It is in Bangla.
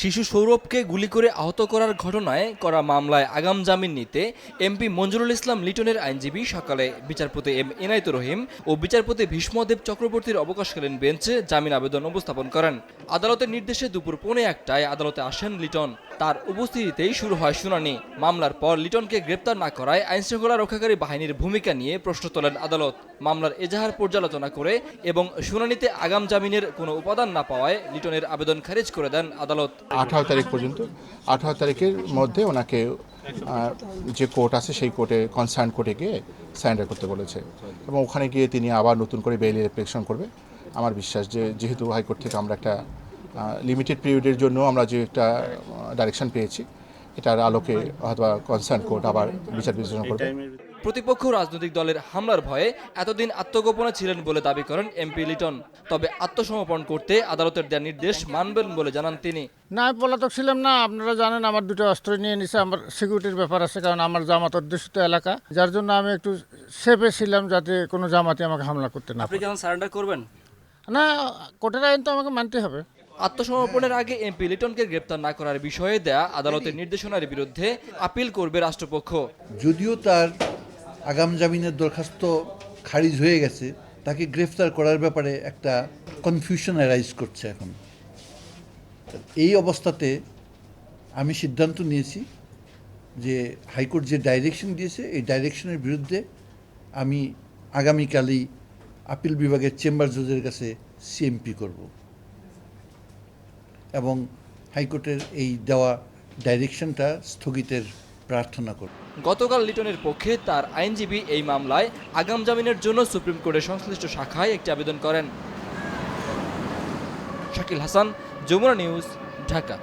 শিশু সৌরভকে গুলি করে আহত করার ঘটনায় করা মামলায় আগাম জামিন নিতে এমপি মঞ্জুরুল ইসলাম লিটনের আইনজীবী সকালে বিচারপতি এম এনায়েত রহিম ও বিচারপতি ভীষ্মদেব চক্রবর্তীর অবকাশকালীন বেঞ্চে জামিন আবেদন উপস্থাপন করেন। আদালতের নির্দেশে দুপুর পৌনে একটায় আদালতে আসেন লিটন। তার উপস্থিতিতেই শুরু হয় শুনানি। মামলার পর লিটনকে গ্রেপ্তার না করায় আইনশৃঙ্খলা রক্ষাকারী বাহিনীর ভূমিকা নিয়ে প্রশ্ন তোলেন আদালত। মামলার এজাহার পর্যালোচনা করে এবং শুনানিতে আগাম জামিনের কোনো উপাদান না পাওয়ায় লিটনের আবেদন খারিজ করে দেন আদালত। আঠারো তারিখ পর্যন্ত আঠারো তারিখের মধ্যে ওনাকে যে কোর্ট আছে সেই কোর্টে কনসার্ন কোর্টে গিয়ে স্যান্ডার করতে বলেছে। এবং ওখানে গিয়ে তিনি আবার নতুন করে বেইলি অ্যাপ্লিকেশন করবে। আমার বিশ্বাস যে যেহেতু হাইকোর্ট থেকে আমরা একটা লিমিটেড পিরিয়ডের জন্য আমরা যে একটা ডাইরেকশন পেয়েছি এটার আলোকে হয়তো কনসার্ন কোর্ট আবার বিচার বিশ্লেষণ করবে। প্রতিপক্ষ রাজনৈতিক দলের হামলার ভয়ে এতদিন আত্মগোপনে ছিলেন বলে দাবি করেন এমপি লিটন। তবে আত্মসমর্পণ করতে আদালতের দেওয়া নির্দেশ মানবেন বলে জানান তিনি। না আমি পলাতক ছিলাম না আপনারা জানেন আমার দুটো অস্ত্র নিয়ে নিছে আমার সিকিউরিটির ব্যাপার আছে কারণ আমার জামাত অধ্যুষিত এলাকা। যার জন্য আমি একটু সেফে ছিলাম যাতে কোনো জামাতে আমাকে হামলা করতে না আপনি কেমন সারেন্ডার করবেন? না কোর্টের আইন তো আমাকে মানতে হবে। আত্মসমর্পণের আগে এমপি লিটনকে গ্রেপ্তার না করার বিষয়ে দেয়া আদালতের নির্দেশনার বিরুদ্ধে আপিল করবে রাষ্ট্রপক্ষ। যদিও তার আগাম জামিনের দরখাস্ত খারিজ হয়ে গেছে, তাকে গ্রেফতার করার ব্যাপারে একটা কনফিউশন অ্যারাইজ করছে এখন। এই অবস্থাতে আমি সিদ্ধান্ত নিয়েছি যে হাইকোর্ট যে ডাইরেকশন দিয়েছে, এই ডাইরেকশনের বিরুদ্ধে আমি আগামীকালই আপিল বিভাগের চেম্বার জজের কাছে সিএমপি করব। এবং হাইকোর্টের এই দেওয়া ডাইরেকশনটা স্থগিতের প্রার্থনা করব গতকাল লিটনের পক্ষে তার আইনজীবী এই মামলায় আগাম জামিনের জন্য সুপ্রিম কোর্টের সংশ্লিষ্ট শাখায় একটি আবেদন করেন। শাকিল হাসান, যমুনা নিউজ, ঢাকা।